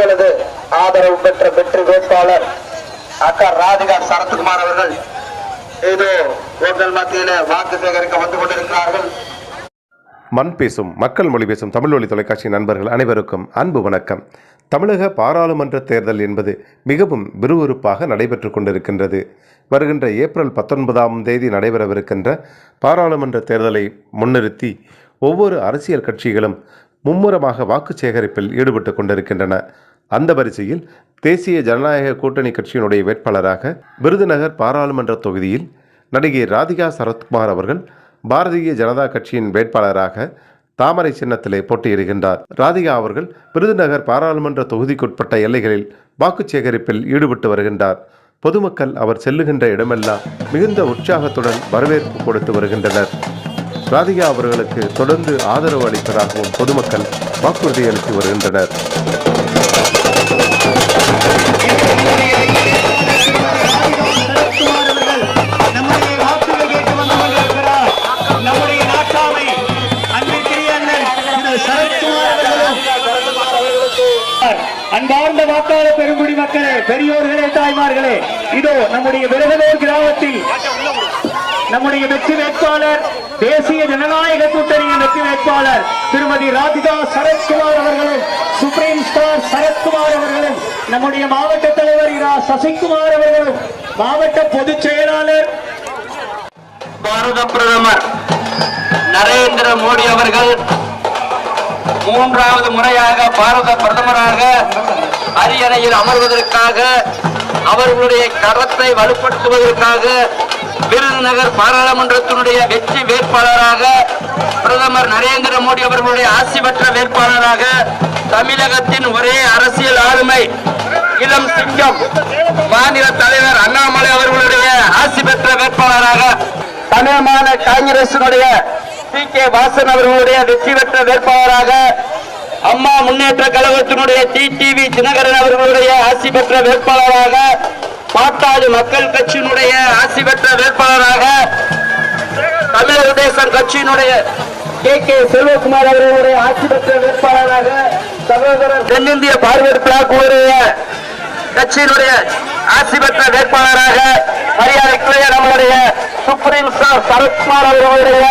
உங்களது ஆதரவு பெற்ற வெற்றி வேட்பாளர் அக்கா ராதிகா சரத்குமார் அவர்கள் இதோ உங்கள் மத்தியில வாக்கு சேகரிக்க வந்து கொண்டிருக்கிறார்கள். மண் பேசும் மக்கள் மொழி பேசும் தமிழ் வழி தொலைக்காட்சி நண்பர்கள் அனைவருக்கும் அன்பு வணக்கம். தமிழக பாராளுமன்ற தேர்தல் என்பது மிகவும் விறுவிறுப்பாக நடைபெற்று கொண்டிருக்கின்றது. வருகின்ற ஏப்ரல் பத்தொன்பதாம் தேதி நடைபெறவிருக்கின்ற பாராளுமன்ற தேர்தலை முன்னிறுத்தி ஒவ்வொரு அரசியல் கட்சிகளும் மும்முரமாக வாக்கு சேகரிப்பில் ஈடுபட்டு கொண்டிருக்கின்றன. அந்த வரிசையில் தேசிய ஜனநாயக கூட்டணி கட்சியினுடைய வேட்பாளராக விருதுநகர் பாராளுமன்ற தொகுதியில் நடிகை ராதிகா சரத்குமார் அவர்கள் பாரதிய ஜனதா கட்சியின் வேட்பாளராக தாமரை சின்னத்திலே போட்டியிடுகின்றார். ராதிகா அவர்கள் விருதுநகர் பாராளுமன்ற தொகுதிக்குட்பட்ட எல்லைகளில் வாக்கு சேகரிப்பில் ஈடுபட்டு வருகின்றார். பொதுமக்கள் அவர் செல்லுகின்ற இடமெல்லாம் மிகுந்த உற்சாகத்துடன் வரவேற்பு கொடுத்து வருகின்றனர். ராதிகா அவர்களுக்கு தொடர்ந்து ஆதரவு அளிப்பதாகவும் பொதுமக்கள் வாக்குறுதி அளித்து வருகின்றனர். அன்பார்ந்த வாக்காளர் பெருங்குடி மக்களே பெரியோர்களே தாய்மார்களே இதோ நம்முடைய விரகலூர் கிராமத்தில் நம்முடைய வெற்றி வேட்பாளர் தேசிய ஜனநாயக கூட்டணியின் வெற்றி வேட்பாளர் திருமதி ராதிகா சரத்குமார் அவர்களும் சுப்ரீம் ஸ்டார் சரத்குமார் அவர்களும் நம்முடைய மாவட்ட தலைவர் இரா சசிகுமார் அவர்கள் மாவட்ட பொதுச் செயலாளர். பாரத பிரதமர் நரேந்திர மோடி அவர்கள் மூன்றாவது முறையாக பாரத பிரதமராக அரியணையில் அமர்வதற்காக அவர்களுடைய கரத்தை வலுப்படுத்துவதற்காக விருதுநகர் பாராளுமன்றத்தினுடைய வெற்றி வேட்பாளராக பிரதமர் நரேந்திர மோடி அவர்களுடைய ஆசி பெற்ற வேட்பாளராக தமிழகத்தின் ஒரே அரசியல் ஆளுமை இளம் சிங்கம் மாநில தலைவர் அண்ணாமலை அவர்களுடைய ஆசி பெற்ற வேட்பாளராக தமிழ் மாநில காங்கிரசினுடைய பி கே வாசன் அவர்களுடைய வெற்றி பெற்ற வேட்பாளராக அம்மா முன்னேற்ற கழகத்தினுடைய டிடிவி தினகரன் அவர்களுடைய ஆசி பெற்ற வேட்பாளராக பாட்டாளி மக்கள் கட்சியினுடைய ஆசி பெற்ற வேட்பாளராக தமிழக தேசம் கட்சியினுடைய கே கே செல்வகுமார் அவர்களுடைய ஆட்சி பெற்ற வேட்பாளராக சகோதரர் தென்னிந்திய பார்வையர் பிளாக்குடைய கட்சியினுடைய ஆட்சி பெற்ற வேட்பாளராக மரியாதைக்குரிய நம்முடைய சுப்ரீம் ஸ்டார் சரத்குமார் அவர்களுடைய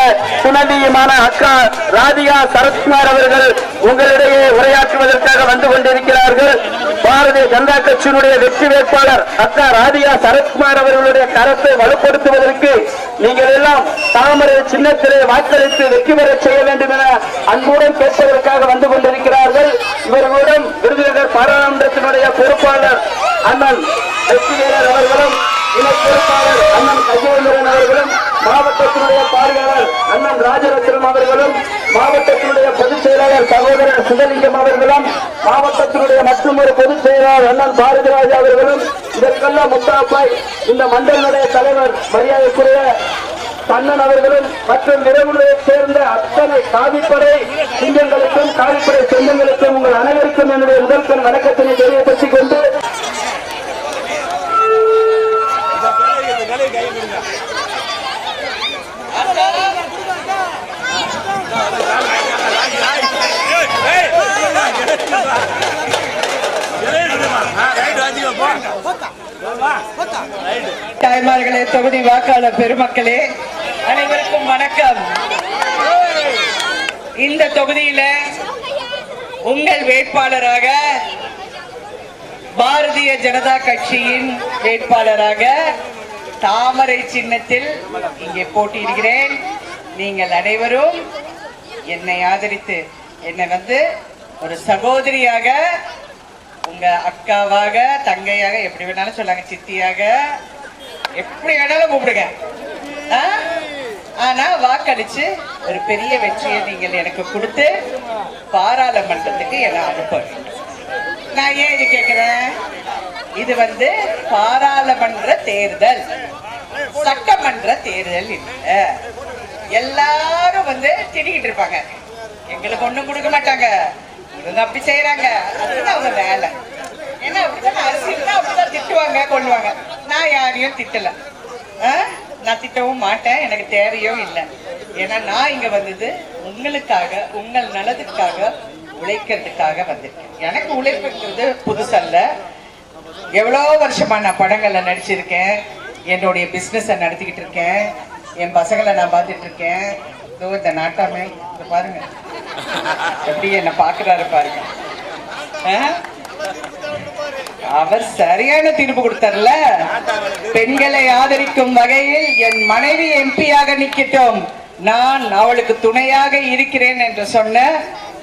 துணவியுமான அக்கா ராதிகா சரத்குமார் அவர்கள் உங்களிடையே உரையாற்றுவதற்காக வந்து கொண்டிருக்கிறார்கள். பாரதிய ஜனதா கட்சியினுடைய வெற்றி வேட்பாளர் அக்கா ராதிகா சரத்குமார் அவர்களுடைய கரத்தை வலுப்படுத்துவதற்கு நீங்கள் எல்லாம் தாமரை சின்னத்திலே வாக்களித்து வெற்றி பெற செய்ய வேண்டும் என அன்புடன் கேட்பதற்காக வந்து கொண்டிருக்கிறார்கள். இவர்களுடன் விருதுநகர் பாராளுமன்றத்தினுடைய பொறுப்பாளர் அண்ணன் வெற்றிவேலர் அவர்களும் இணை பொறுப்பாளர் அண்ணன் கஜேந்திரன் அவர்களும் மாவட்டத்தினுடைய பார்வையாளர் அண்ணன் ராஜரத்னம் அவர்களும் மாவட்டத்தினுடைய சுதலிங்கம் அவர்களும் மாவட்டத்தினுடைய மற்றொரு பொதுச் செயலாளர் அண்ணன் பாரதிராஜ் அவர்களும் இதற்கெல்லாம் முத்தாப்பாய் இந்த மண்டலினுடைய தலைவர் மரியாதைக்குரிய கண்ணன் அவர்களும் மற்றும் விரைவுலையைச் சேர்ந்த அத்தனை காவிப்படை சிங்கங்களுக்கும் காவிப்படை சொந்தங்களுக்கும் உங்கள் அனைவருக்கும் என்னுடைய முதல்கள் வணக்கத்தினை தெரியப்படுத்திக் கொண்டு தாய்மார்களே தொகுதி வாக்காளர் பெருமக்களே அனைவருக்கும் வணக்கம். இந்த தொகுதியில உங்கள் வேட்பாளராக பாரதிய ஜனதா கட்சியின் வேட்பாளராக தாமரை சின்னத்தில் இங்கே போட்டியிடுகிறேன். நீங்கள் அனைவரும் என்னை ஆதரித்து என்னை வந்து ஒரு சகோதரியாக உங்க அக்காவாக தங்கையாக எப்படி வேணாலும் சொல்லாங்க சித்தியாக எப்படி வேணாலும் கூப்பிடுங்க. ஆனா வாக்களிச்சு ஒரு பெரிய வெற்றியை நீங்கள் எனக்கு கொடுத்து பாராளுமன்றத்துக்கு என்னை அனுப்ப நான் ஏன் இது கேட்கிறேன் இது வந்து பாராளுமன்ற தேர்தல். சட்டமன்ற தேர்தல் இல்ல. எல்லாரும் வந்து திடிக்கிட்டு இருப்பாங்க. எங்களுக்கு ஒண்ணும் கொடுக்க மாட்டாங்க. இவங்க அப்படி செய்யறாங்க அதுதான் அவங்க வேலை. ஏன்னா அப்படிதான் அரசியல் அப்படிதான் திட்டுவாங்க கொள்ளுவாங்க. நான் யாரையும் திட்டல. ஆ? நான் திட்டவும் மாட்டேன். எனக்கு தேவையும் இல்லை. ஏன்னா நான் இங்க வந்தது உங்களுக்காக உங்கள் நலத்துக்காக உழைக்கிறதுக்காக வந்திருக்கேன். எனக்கு உழைப்புங்கிறது புதுசல்ல. எவ்வளோ வருஷமா நான் படங்களில் நடிச்சிருக்கேன். என்னுடைய பிஸ்னஸை நடத்திக்கிட்டு இருக்கேன். என் பசங்களை நான் பார்த்துட்டு இருக்கேன். இதோ இந்த நாட்டாமே பாருங்க. எப்படி என்ன பாக்குறாரு பாருங்க. அவர் சரியான தீர்ப்பு கொடுத்தார்ல. பெண்களை ஆதரிக்கும் வகையில் என் மனைவி எம்பியாக நிக்கட்டும் நான் அவளுக்கு துணையாக இருக்கிறேன் என்று சொன்ன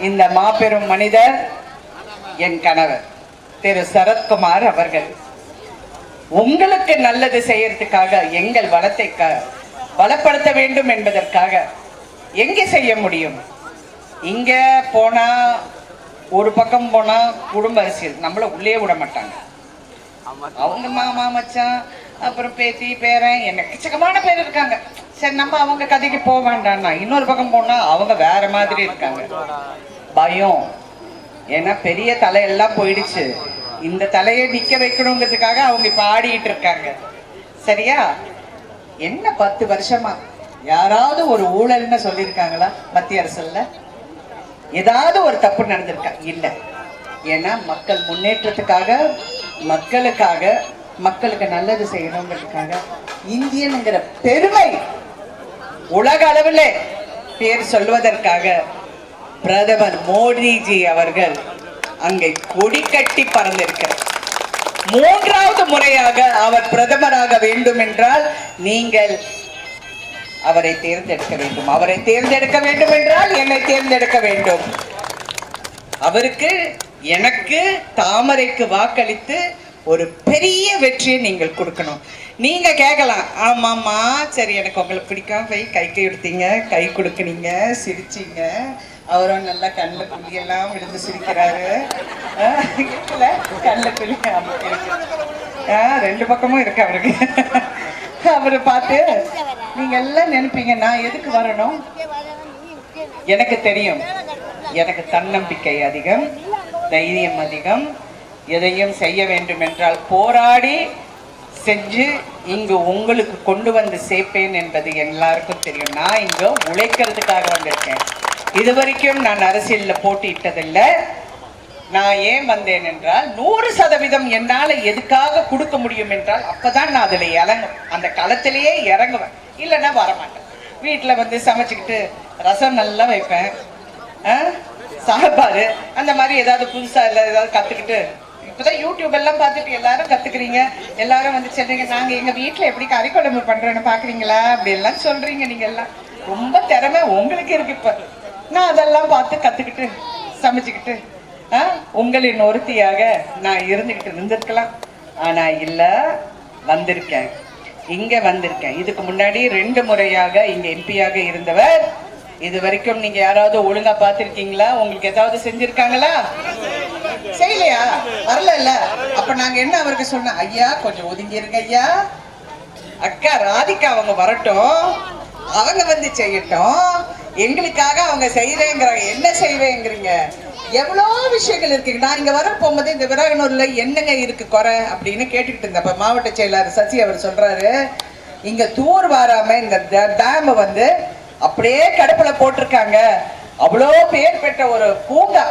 இந்த மாபெரும் மனிதர் என் கணவர் திரு சரத்குமார் அவர்கள். உங்களுக்கு நல்லது செய்யறதுக்காக எங்கள் வளத்தை க- வளப்படுத்த வேண்டும் என்பதற்காக எங்கே செய்ய முடியும்? இங்க போனா ஒரு பக்கம் போனா குடும்ப அரசியல். நம்மள உள்ளே விட மாட்டாங்க. அவங்க மாமா மச்சான் அப்புறம் பேத்தி பேரன் என்ன எக்கச்சக்கமான பேர் இருக்காங்க. சரி நம்ம அவங்க கதைக்கு போக வேண்டாம்னா இன்னொரு பக்கம் போனா அவங்க வேற மாதிரி இருக்காங்க. பயம். ஏன்னா பெரிய தலையெல்லாம் போயிடுச்சு. இந்த தலையை நிக்க வைக்கணுங்கிறதுக்காக அவங்க இப்ப ஆடிட்டு இருக்காங்க. சரியா? என்ன பத்து வருஷமா? யாராவது ஒரு ஊழல்னு சொல்லியிருக்காங்களா மத்திய அரசுல? ஏதாவது ஒரு தப்பு நடந்திருக்கா? இல்ல. ஏன்னா மக்கள் முன்னேற்றத்துக்காக மக்களுக்காக மக்களுக்கு நல்லது செய்யணுங்கிறதுக்காக இந்தியனுங்கிற பெருமை உலக அளவில் பேர் சொல்வதற்காக பிரதமர் மோடிஜி அவர்கள் அங்கே கொடி கட்டி பறந்திருக்கிறார். மூன்றாவது முறையாக அவர் பிரதமராக வேண்டும் என்றால் நீங்கள் அவரை தேர்ந்தெடுக்க வேண்டும். அவரை தேர்ந்தெடுக்க வேண்டும் என்றால் என்னை தேர்ந்தெடுக்க வேண்டும். அவருக்கு எனக்கு தாமரைக்கு வாக்களித்து ஒரு பெரிய வெற்றியை நீங்கள் கொடுக்கணும். நீங்க கேட்கலாம் ஆமாம்மா சரி எனக்கு உங்களுக்கு பிடிக்காம போய் கை கை எடுத்தீங்க கை கொடுக்குனீங்க சிரிச்சீங்க. அவரும் நல்லா கண்ணில் குழியெல்லாம் விழுந்து சிரிக்கிறாரு. கண்ணில் குழி ஆஹ் ரெண்டு பக்கமும் இருக்கு அவருக்கு. அவரை பார்த்து நீங்க எல்லாம் நினைப்பீங்க நான் எதுக்கு வரணும்? எனக்கு தெரியும். எனக்கு தன்னம்பிக்கை அதிகம் தைரியம் அதிகம். எதையும் செய்ய வேண்டும் என்றால் போராடி செஞ்சு இங்கு உங்களுக்கு கொண்டு வந்து சேர்ப்பேன் என்பது எல்லாருக்கும் தெரியும். நான் இங்க உழைக்கிறதுக்காக வந்திருக்கேன். இது வரைக்கும் நான் அரசியலில் போட்டியிட்டதில்லை. நான் ஏன் வந்தேன் என்றால் நூறு சதவீதம் என்னால எதுக்காக கொடுக்க முடியும் என்றால் அப்பதான் நான் அதுல இறங்கும். அந்த களத்திலேயே இறங்குவேன். இல்லைன்னா வரமாட்டேன். வீட்டுல வந்து சமைச்சுக்கிட்டு ரசம் நல்லா வைப்பேன். ஆ? அந்த மாதிரி ஏதாவது புதுசா இல்லை ஏதாவது கத்துக்கிட்டு. இப்பதான் யூடியூப் எல்லாம் பார்த்துட்டு எல்லாரும் கத்துக்கிறீங்க. எல்லாரும் வந்து சொல்றீங்க நாங்க எங்க வீட்டுல எப்படி கறி குழம்பு பண்றோன்னு பாக்குறீங்களா? அப்படி எல்லாம் சொல்றீங்க நீங்க எல்லாம். ரொம்ப திறமை உங்களுக்கு இருக்கு இப்ப. நான் அதெல்லாம் பார்த்து கத்துக்கிட்டு சமைச்சுக்கிட்டு உங்களின் ஒருத்தியாக நான் இருந்துக்கிட்டு இருந்திருக்கலாம். ஆனா இல்ல வந்திருக்கேன். இங்க வந்திருக்கேன். இதுக்கு முன்னாடி ரெண்டு முறையாக இங்க எம்பியாக இருந்தவர். இது வரைக்கும் நீங்க யாராவது ஒழுங்கா பார்த்திருக்கீங்களா? உங்களுக்கு ஏதாவது செஞ்சிருக்காங்களா? செய்யலையா? வரல இல்ல அப்ப நாங்க என்ன அவருக்கு சொன்னோம் ஐயா கொஞ்சம் ஒதுங்கி இருங்க ஐயா. அக்கா ராதிகா அவங்க வரட்டும். அவங்க வந்து செய்யட்டும். எங்களுக்காக அவங்க செய்யறேங்கிறாங்க என்ன செய்வேங்கிறீங்க? எவ்வளோ விஷயங்கள் இருக்குங்க நான் இங்கே வர போகும்போது இந்த விராகனூரில் என்னங்க இருக்கு குறை அப்படின்னு கேட்டுக்கிட்டு இருந்தேன். மாவட்ட செயலாளர் சசி அவர் சொல்றாரு இங்கே தூர் வாராம இந்த டேம் வந்து அப்படியே கடுப்பில் போட்டிருக்காங்க. அவ்வளோ பேர் பெற்ற ஒரு பூங்கா.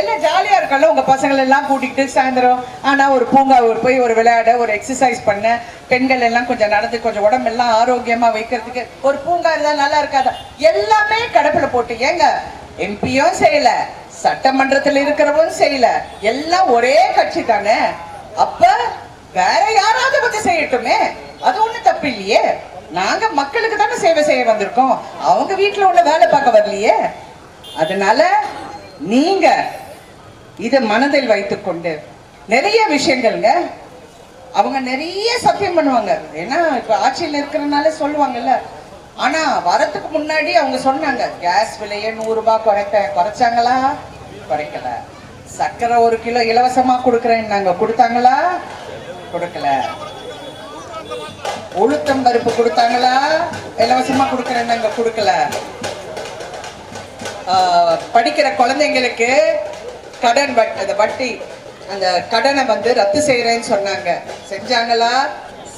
எல்லாம் ஜாலியாக இருக்கல உங்கள் பசங்களை எல்லாம் கூட்டிகிட்டு சாயந்தரம். ஆனால் ஒரு பூங்கா ஒரு போய் ஒரு விளையாட ஒரு எக்ஸசைஸ் பண்ண பெண்கள் எல்லாம் கொஞ்சம் நடந்து கொஞ்சம் உடம்பெல்லாம் ஆரோக்கியமாக வைக்கிறதுக்கு ஒரு பூங்கா இருந்தால் நல்லா இருக்காதா? எல்லாமே கடப்பில் போட்டு. ஏங்க எம்பியும் செய்யலை. சட்டமன்றத்தில் இருக்கிறவங்க செய்யல. எல்லாம் ஒரே கட்சி தானே அப்ப வேற யாராவது வந்து செய்யட்டுமே? அது ஒண்ணு தப்பு இல்லையே. நாங்க மக்களுக்கு தானே சேவை செய்ய வந்திருக்கோம். அவங்க வீட்டுல உள்ள வேலை பார்க்க வரலையே. அதனால நீங்க இதை மனதில் வைத்துக்கொண்டு நிறைய விஷயங்கள்ங்க. அவங்க நிறைய சத்தியம் பண்ணுவாங்க. ஏன்னா இப்ப ஆட்சியில் இருக்கிறனால சொல்லுவாங்கல்ல ஆனா வரத்துக்கு முன்னாடி அவங்க சொன்னாங்க கேஸ் விலையை நூறு ரூபாய் குறைப்பேன் குறைச்சாங்களா? குறைக்கல. சர்க்கரை ஒரு கிலோ இலவசமா கொடுக்குறேன் நாங்க கொடுத்தாங்களா? கொடுக்கல. உளுத்தம் பருப்பு கொடுத்தாங்களா? இலவசமா கொடுக்குறேன் நாங்க கொடுக்கல படிக்கிற குழந்தைங்களுக்கு கடன் அந்த வட்டி அந்த கடனை வந்து ரத்து செய்யறேன்னு சொன்னாங்க. செஞ்சாங்களா?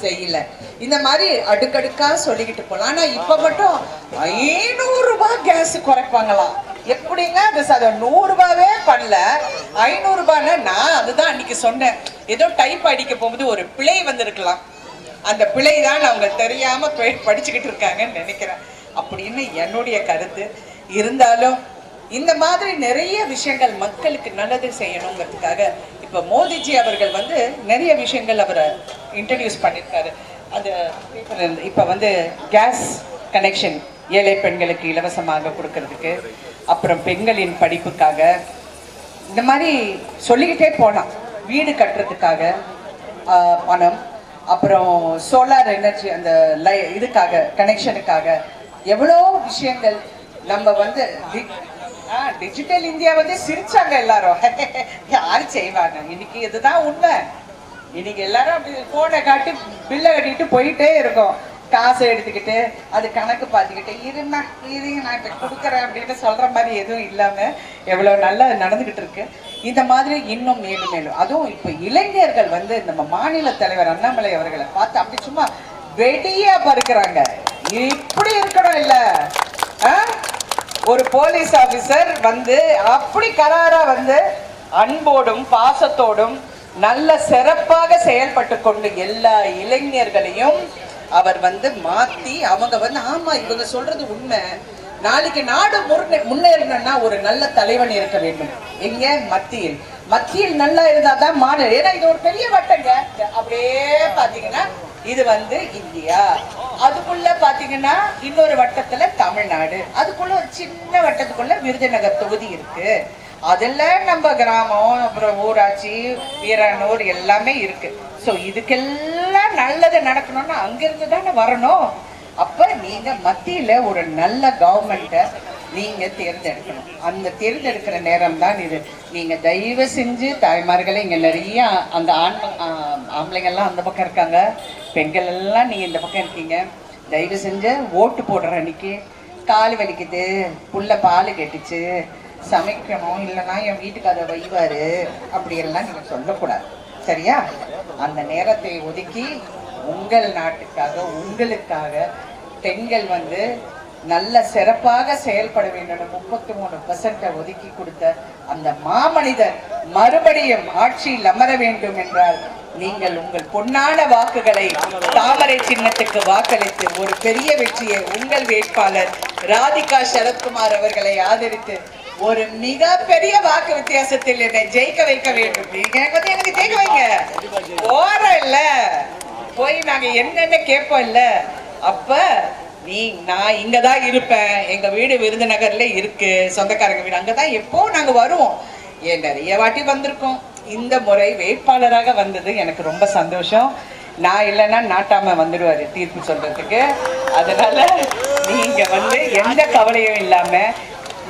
செய்யல. இந்த மாதிரி அடுக்கடுக்கா சொல்லிக்கிட்டு போகலாம் ஆனால் இப்போ மட்டும் ஐநூறுரூபா கேஸ் குறைப்பாங்களாம் எப்படிங்க? அது சார் அதை பண்ணல. ஐநூறுரூபான்னு நான் அதுதான் அன்னைக்கு சொன்னேன். ஏதோ டைப் அடிக்க போகும்போது ஒரு பிழை வந்திருக்கலாம். அந்த பிழை தான் அவங்க தெரியாம போய் படிச்சுக்கிட்டு இருக்காங்கன்னு நினைக்கிறேன். அப்படின்னு என்னுடைய கருத்து. இருந்தாலும் இந்த மாதிரி நிறைய விஷயங்கள் மக்களுக்கு நல்லது செய்யணுங்கிறதுக்காக இப்போ மோதிஜி அவர்கள் வந்து நிறைய விஷயங்கள் அவரை இன்ட்ரடியூஸ் பண்ணியிருக்காரு அது இப்போ வந்து கேஸ் கனெக்ஷன் ஏழை பெண்களுக்கு இலவசமாக கொடுக்கறதுக்கு அப்புறம் பெண்களின் படிப்புக்காக இந்த மாதிரி சொல்லிக்கிட்டே போகலாம் வீடு கட்டுறதுக்காக பணம் அப்புறம் சோலார் எனர்ஜி அந்த லை இதுக்காக கனெக்ஷனுக்காக எவ்வளோ விஷயங்கள் நம்ம வந்து டிஜிட்டல் இந்தியா வந்து சிரிச்சாங்க எல்லாரும். யார் செய்வாங்க? இன்னைக்கு இதுதான் உண்மை. இன்னைக்கு எல்லாரும் அப்படி போனை காட்டி பில்லை கட்டிட்டு போயிட்டே இருக்கோம். காசை எடுத்துக்கிட்டு அது கணக்கு பார்த்துக்கிட்டு இருந்தா இது நான் இப்போ கொடுக்குறேன் அப்படின்னு சொல்ற மாதிரி எதுவும் இல்லாம எவ்வளவு நல்லா நடந்துகிட்டு இருக்கு. இந்த மாதிரி இன்னும் மேலும் மேலும். அதுவும் இப்போ இளைஞர்கள் வந்து நம்ம மாநில தலைவர் அண்ணாமலை அவர்களை பார்த்து அப்படி சும்மா வெடியா பறக்குறாங்க. இப்படி இருக்கணும் இல்ல. ஆ? ஒரு போலீஸ் ஆபீசர் வந்து அப்படி கராரா வந்து அன்போடும் பாசத்தோடும் நல்ல சிறப்பாக செயல்பட்டு கொண்டு எல்லா இளைஞர்களையும் அவர் வந்து மாத்தி அவங்க வந்து ஆமா இவங்க சொல்றது உண்மை. நாளைக்கு நாடு முன்னேறணும்னா ஒரு நல்ல தலைவன் இருக்க வேண்டும். எங்க? மத்தியில். மத்தியில் நல்லா இருந்தாதான் மாநில ஏன்னா இது ஒரு பெரிய வட்டங்க. அப்படியே பாத்தீங்கன்னா இது வந்து இந்தியா. அதுக்குள்ள பாத்தீங்கன்னா இன்னொரு வட்டத்துல தமிழ்நாடு. அதுக்குள்ள ஒரு சின்ன வட்டத்துக்குள்ள விருதுநகர் தொகுதி இருக்கு. அதெல்லாம் நம்ம கிராமம் அப்புறம் ஊராட்சி வீரனூர் எல்லாமே இருக்கு. ஸோ இதுக்கெல்லாம் நல்லது நடக்கணும்னா அங்கிருந்து தானே வரணும். அப்ப நீங்க மத்தியில ஒரு நல்ல கவர்மெண்ட்டை நீங்க தேர்ந்தெடுக்கணும். அந்த தேர்ந்தெடுக்கிற நேரம் தான் இது. நீங்க தயவு செஞ்சு தாய்மார்களே இங்க நிறைய அந்த ஆண் ஆம்பளைங்கள்லாம் அந்த பக்கம் இருக்காங்க. பெண்கள் எல்லாம் நீங்க இந்த பக்கம் இருக்கீங்க. தயவு செஞ்சு ஓட்டு போடுற அன்னைக்கு கால் வலிக்குது புள்ள பால் கெட்டுச்சு சமைக்கணும் இல்லைன்னா என் வீட்டுக்கு அதை வைவாரு அப்படியெல்லாம் நீங்க சொல்லக்கூடாது. சரியா? அந்த நேரத்தை ஒதுக்கி உங்கள் நாட்டுக்காக உங்களுக்காக பெண்கள் வந்து நல்ல சிறப்பாக செயல்பட வேண்டும். முப்பத்தி மூணு பர்சன்ட ஒதுக்கி கொடுத்த அந்த மாமனிதர் மறுபடியும் ஆட்சியில் அமர வேண்டும் என்றால் நீங்கள் உங்கள் பொன்னான வாக்குகளை தாமரை சின்னத்துக்கு வாக்களித்து ஒரு பெரிய வெற்றியை உங்கள் வேட்பாளர் ராதிகா சரத்குமார் அவர்களை ஆதரித்து ஒரு மிக பெரிய வாக்கு வித்தியாசத்தில் என்னை ஜெயிக்க வைக்க வேண்டும். நீங்க எனக்கு வந்து எனக்கு ஜெயிக்க வைங்க. போறோம் இல்ல. போய் நாங்க என்னென்ன கேட்போம் இல்ல. அப்ப நீ நான் இங்க தான் இருப்பேன். எங்க வீடு விருதுநகர்ல இருக்கு. சொந்தக்காரங்க வீடு. அங்கதான் எப்போ நாங்க வருவோம்? ஏன் நிறைய வாட்டி வந்திருக்கோம். இந்த முறை வேட்பாளராக வந்தது எனக்கு ரொம்ப சந்தோஷம். நான் இல்லைன்னா நாட்டாம வந்துடுவாரு தீர்ப்பு சொல்றதுக்கு. அதனால நீங்க வந்து எந்த கவலையும் இல்லாம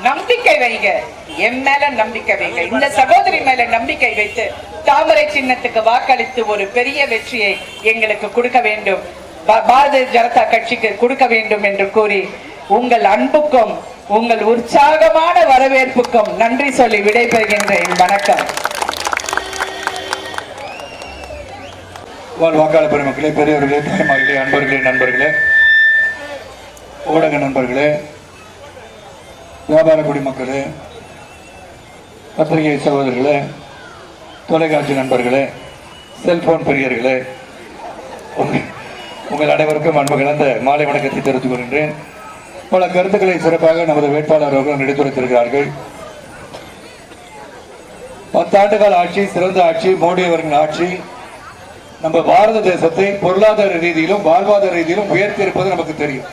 நம்பிக்கை வைங்க. என் மேல நம்பிக்கை வைங்க. இந்த சகோதரி மேல நம்பிக்கை வைத்து தாமரை சின்னத்துக்கு வாக்களித்து ஒரு பெரிய வெற்றியை எங்களுக்கு கொடுக்க வேண்டும். பாரதிய ஜனதா கட்சிக்கு கொடுக்க வேண்டும் என்று கூறி உங்கள் அன்புக்கும் உங்கள் உற்சாகமான வரவேற்புக்கும் நன்றி சொல்லி விடைபெறுகின்றேன். வணக்கம். வாழ் வாக்காளர் பெருமக்களே பெரியவர்களே தாய்மார்களே அன்பர்களே நண்பர்களே. ஊடக நண்பர்களே வியாபார குடிமக்களே பத்திரிகை சகோதரர்களே தொலைக்காட்சி நண்பர்களே செல்போன் பெரியர்களே உங்கள் அனைவருக்கும் அன்பு கலந்த மாலை வணக்கத்தை தெரிவித்துக் கொள்கின்றேன். பல கருத்துக்களை சிறப்பாக நமது வேட்பாளர் அவர்கள் எடுத்துரைத்திருக்கிறார்கள். பத்தாண்டு கால ஆட்சி சிறந்த ஆட்சி மோடி அவர்களின் ஆட்சி நம்ம பாரத தேசத்தை பொருளாதார ரீதியிலும் வாழ்வாதார ரீதியிலும் உயர்த்தியிருப்பது நமக்கு தெரியும்.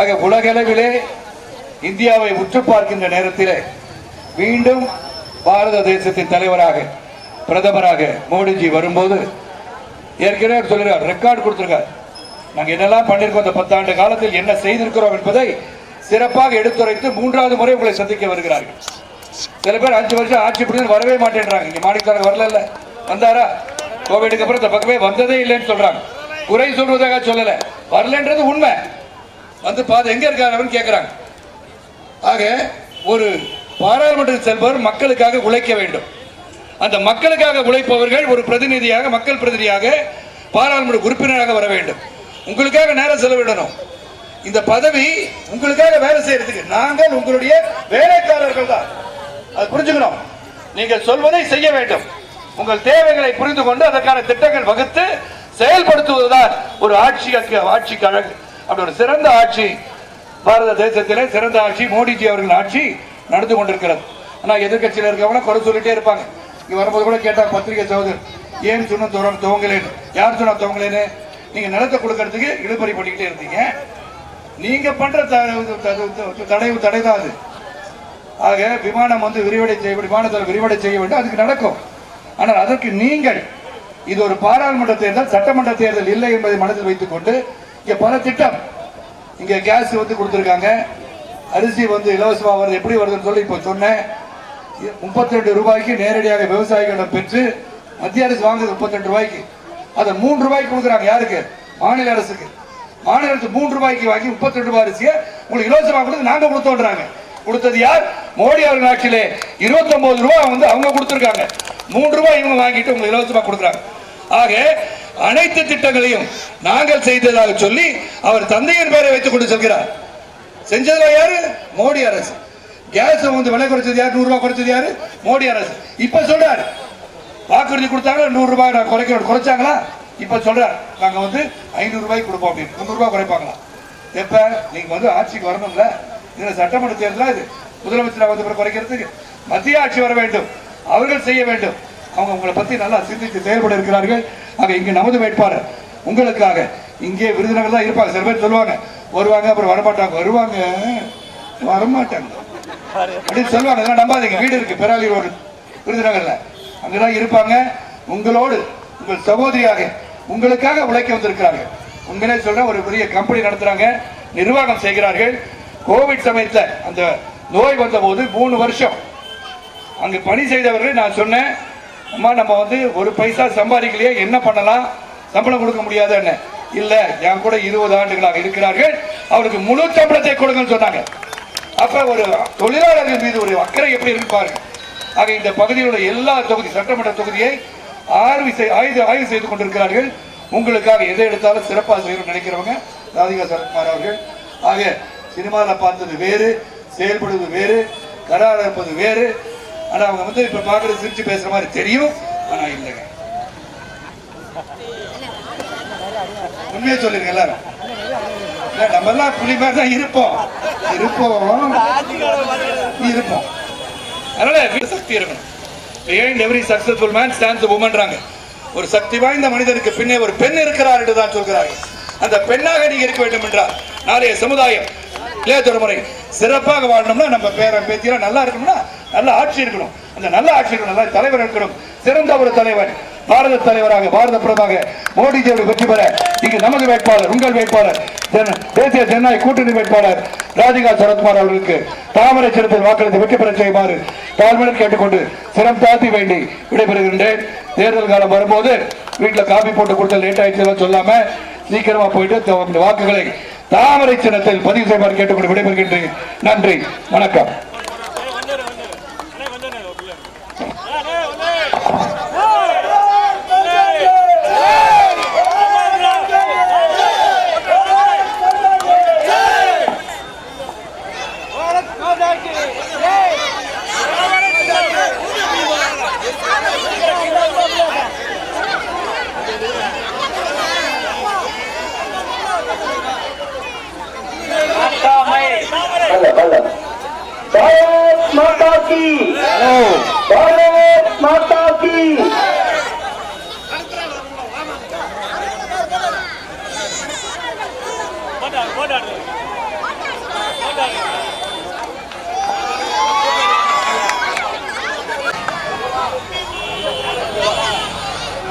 ஆக உலகளவிலே இந்தியாவை உற்று பார்க்கின்ற நேரத்திலே மீண்டும் பாரத தேசத்தின் தலைவராக பிரதமராக மோடிஜி வரும்போது ஏற்கனவே அவர் ரெக்கார்டு ரெக்கார்ட் நாங்கள் என்னெல்லாம் பண்ணியிருக்கோம் இந்த பத்தாண்டு காலத்தில் என்ன செய்திருக்கிறோம் என்பதை சிறப்பாக எடுத்துரைத்து மூன்றாவது முறை உங்களை சந்திக்க வருகிறார்கள். சில பேர் அஞ்சு வருஷம் ஆட்சி பிடிச்சு வரவே மாட்டேன்றாங்க. இங்கே மாணிக்காரங்க வரல வந்தாரா? கோவிடுக்கு அப்புறம் இந்த பக்கமே வந்ததே இல்லைன்னு சொல்றாங்க. குறை சொல்வதாக சொல்லல. வரலன்றது உண்மை. வந்து பாது எங்க இருக்காரு கேட்கிறாங்க ஆக ஒரு பாராளுமன்ற செல்பவர் மக்களுக்காக உழைக்க வேண்டும். அந்த மக்களுக்காக உழைப்பவர்கள் ஒரு பிரதிநிதியாக மக்கள் பிரதிநிதியாக பாராளுமன்ற உறுப்பினராக வர வேண்டும். உங்களுக்காக நேரம் செலவிடணும். இந்த பதவி உங்களுக்காக வேலை செய்யறதுக்கு நாங்கள் உங்களுடைய வேலைக்காரர்கள் தான். அது புரிஞ்சுக்கணும். நீங்கள் சொல்வதை செய்ய வேண்டும். உங்கள் தேவைகளை புரிந்து கொண்டு அதற்கான திட்டங்கள் வகுத்து செயல்படுத்துவதுதான் ஒரு ஆட்சிக்கு ஆட்சிக்கு அழகு அப்படி ஒரு சிறந்த ஆட்சி பாரத தேசத்திலே சிறந்த ஆட்சி மோடிஜி அவர்கள் ஆட்சி நடந்து கொண்டிருக்கிறது. ஆனால் எதிர்க்கட்சியில் இருக்கவங்க குறை சொல்லிட்டே இருப்பாங்க. இங்கே வரும்போது கூட கேட்டாங்க பத்திரிகை சகோதரர் ஏன் சொன்ன தொடர் துவங்கலேன்னு? யார் சொன்னா துவங்கலேன்னு? நீங்கள் நிலத்தை கொடுக்கறதுக்கு இழுபறி பண்ணிக்கிட்டே இருந்தீங்க. நீங்க பண்ற த- த- தடை தடை தான் அது. ஆக விமானம் வந்து விரிவடை செய்ய விமானத்தில் விரிவடை செய்ய வேண்டும். அதுக்கு நடக்கும். ஆனால் அதற்கு நீங்கள் இது ஒரு பாராளுமன்ற தேர்தல் சட்டமன்ற தேர்தல் இல்லை என்பதை மனதில் வைத்துக் கொண்டு இங்க பல திட்டம் இங்க கேஸ் வந்து கொடுத்துருக்காங்க. அரிசி வந்து இலவசமாக வருது. எப்படி வருதுன்னு சொல்லி இப்போ சொன்னேன். முப்பத்தி ரெண்டு ரூபாய்க்கு நேரடியாக விவசாயிகளிடம் பெற்று மத்திய அரசு வாங்குது முப்பத்தி ரெண்டு ரூபாய்க்கு. அதை மூன்று ரூபாய்க்கு கொடுக்குறாங்க. யாருக்கு? மாநில அரசுக்கு. மாநில அரசு மூன்று ரூபாய்க்கு வாங்கி முப்பத்தி ரெண்டு ரூபாய் அரிசியை உங்களுக்கு இலவசமாக கொடுத்து நாங்கள் கொடுத்தோன்றாங்க. கொடுத்தது யார்? மோடி அவர்கள் ஆட்சியிலே இருபத்தி ஒன்பது ரூபாய் வந்து அவங்க கொடுத்துருக்காங்க. மூன்று ரூபாய் இவங்க வாங்கிட்டு உங்களுக்கு இலவசமா கொடுக்குறாங்க. ஆக அனைத்து திட்டங்களையும் நாங்கள் செய்ததாக சொல்லி அவர் தந்தையின் பேரை வைத்துக் கொண்டு செல்கிறார். செஞ்சதுல யாரு? மோடி அரசு. கேஸ் வந்து விலை குறைச்சது யார்? நூறு ரூபாய் குறைச்சது யாரு? மோடி அரசு. இப்ப சொல்றாரு. வாக்குறுதி கொடுத்தாங்க நூறு ரூபாய் நான் குறைக்க குறைச்சாங்களா? இப்ப சொல்றாரு. நாங்க வந்து ஐநூறு ரூபாய்க்கு கொடுப்போம் அப்படின்னு. முந்நூறு ரூபாய் குறைப்பாங்களா? எப்ப? நீங்க வந்து ஆட்சிக்கு வரணும்ல. இதுல சட்டமன்ற தேர்தலா இது? முதலமைச்சராக வந்து பிறகு குறைக்கிறதுக்கு மத்திய ஆட்சி வர வேண்டும். அவர்கள் செய்ய வேண்டும். அவங்க உங்களை பத்தி நல்லா சிந்தித்து செயல்பட இருக்கிறார்கள். ஆக இங்கே நமது வேட்பாளர் உங்களுக்காக இங்கே விருதுநகர் தான் இருப்பாங்க. சில பேர் சொல்லுவாங்க வருவாங்க அப்புறம் வரமாட்டாங்க. வருவாங்க வரமாட்டாங்க. அப்படின்னு சொல்லுவாங்க. அதெல்லாம் நம்பாதீங்க. வீடு இருக்கு பெராலி ரோடு. விருதுநகர்ல அங்கதான் இருப்பாங்க. உங்களோடு உங்கள் சகோதரியாக உங்களுக்காக உழைக்க வந்திருக்கிறார்கள். உங்களே சொல்ற ஒரு பெரிய கம்பெனி நடத்துறாங்க. நிர்வாகம் செய்கிறார்கள். கோவிட் சமயத்தில் அந்த நோய் வந்த போது மூணு வருஷம். அங்கே பணி செய்தவர்கள் நான் சொன்னேன் அம்மா நம்ம வந்து ஒரு பைசா சம்பாதிக்கலையே என்ன பண்ணலாம்? சம்பளம் கொடுக்க முடியாதுன்னு. இல்லை என் கூட இருபது ஆண்டுகளாக இருக்கிறார்கள். அவருக்கு முழு சம்பளத்தை கொடுங்கன்னு சொன்னாங்க. அப்ப ஒரு தொழிலாளர்கள் மீது ஒரு அக்கறை எப்படி இருப்பார்கள் ஆக இந்த பகுதியில் எல்லா தொகுதி சட்டமன்ற தொகுதியை ஆய்வு செய்- ஆய்வு ஆய்வு செய்து கொண்டிருக்கிறார்கள். உங்களுக்காக எதை எடுத்தாலும் சிறப்பாக செய்யணும்னு நினைக்கிறவங்க ராதிகா சரத்குமார் அவர்கள். ஆக சினிமாவில் பார்த்தது வேறு செயல்படுவது வேறு கரார் இருப்பது வேறு. ஆனா அவங்க வந்து இப்ப பாக்குறது சிரிச்சு பேசுற மாதிரி தெரியும் ஆனா இல்லைங்க. உண்மையை சொல்லிருங்க எல்லாரும். நம்ம எல்லாம் புலி மாதிரி தான் இருப்போம். இருப்போம். இருப்போம். அதனால வீடு சக்தி இருக்கணும். Every every successful man stands ஒரு சக்தி வாய்ந்த மனிதனுக்கு பின்னே ஒரு பெண் இருக்கிறார் என்று தான் சொல்கிறார்கள். அந்த பெண்ணாக நீங்க இருக்க வேண்டும் என்றால் நாளைய சமுதாயம் இளைய முறை. சிறப்பாக வாழணும்னா நம்ம பேர பேத்தியெல்லாம் நல்லா இருக்கணும்னா நல்ல ஆட்சி இருக்கணும். அந்த நல்ல ஆட்சி இருக்கணும் நல்ல தலைவர் இருக்கணும். சிறந்த ஒரு தலைவர் பாரத தலைவராக பாரத பிரதமாக மோடிஜி அவர்கள் வெற்றி பெற இங்கு நமது வேட்பாளர் உங்கள் வேட்பாளர் தேசிய ஜனநாயக கூட்டணி வேட்பாளர் ராதிகா சரத்குமார் அவர்களுக்கு தாமரை சிறப்பில் வாக்களித்து வெற்றி பெற செய்யுமாறு தாழ்மையில் கேட்டுக்கொண்டு சிரம் தாத்தி வேண்டி விடைபெறுகின்றேன். தேர்தல் காலம் வரும்போது வீட்டில் காபி போட்டு கொடுத்த லேட் ஆயிடுச்சு சொல்லாம சீக்கிரமா போயிட்டு த- வாக்குகளை தாமரை சின்னத்தில் பதிவு செய்வார் கேட்டுக்கொண்டு விடைபெறுகின்றேன். நன்றி. வணக்கம். பாரத் மாதா கி. பாரத் மாதா கி.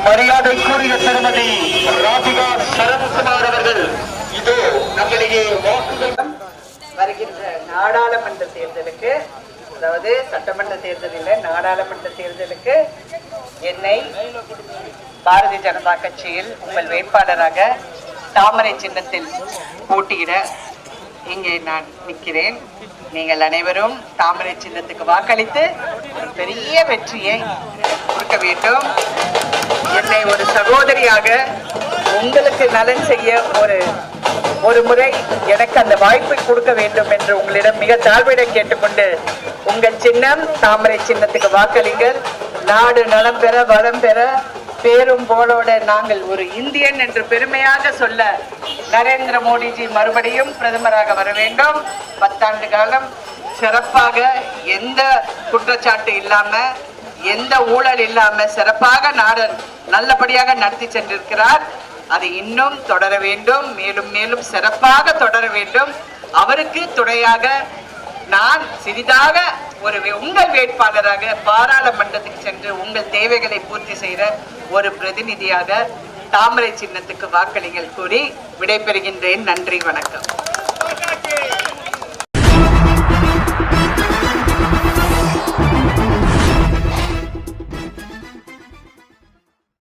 மரியாதைக்குரிய திருமதி ராதிகா சரத்குமார் அவர்கள் இதோ நம்முடைய வாக்குகள் நாடாளுமன்ற தேர்தலுக்கு அதாவது சட்டமன்ற தேர்தலில் நாடாளுமன்ற தேர்தலுக்கு என்னை பாரதிய ஜனதா கட்சியில் உங்கள் வேட்பாளராக தாமரை சின்னத்தில் போட்டியிட இங்கே நான் நிற்கிறேன். நீங்கள் அனைவரும் தாமரை சின்னத்துக்கு வாக்களித்து ஒரு பெரிய வெற்றியை கொடுக்க வேண்டும். என்னை ஒரு சகோதரியாக உங்களுக்கு நலன் செய்ய ஒரு ஒரு முறை எனக்கு அந்த வாய்ப்பை கொடுக்க வேண்டும் என்று உங்களிடம் மிக தாழ்விட கேட்டுக்கொண்டு உங்கள் சின்னம் தாமரை சின்னத்துக்கு வாக்களிங்கள் நாடு நலம் பெற வளம் பெற பேரும் போலோட நாங்கள் ஒரு இந்தியன் என்று பெருமையாக சொல்ல நரேந்திர மோடிஜி மறுபடியும் பிரதமராக வர வேண்டும். பத்தாண்டு காலம் சிறப்பாக எந்த குற்றச்சாட்டு இல்லாம எந்த ஊழல் இல்லாம சிறப்பாக நாடு நல்லபடியாக நடத்தி சென்றிருக்கிறார். அது இன்னும் தொடர வேண்டும் மேலும் மேலும் சிறப்பாக தொடர வேண்டும். அவருக்கு துணையாக நான் சிறிதாக ஒரு உங்கள் வேட்பாளராக பாராளுமன்றத்துக்கு சென்று உங்கள் தேவைகளை பூர்த்தி செய்கிற ஒரு பிரதிநிதியாக தாமரை சின்னத்துக்கு வாக்களிங்கள் கூறி விடைபெறுகின்றேன். நன்றி வணக்கம்.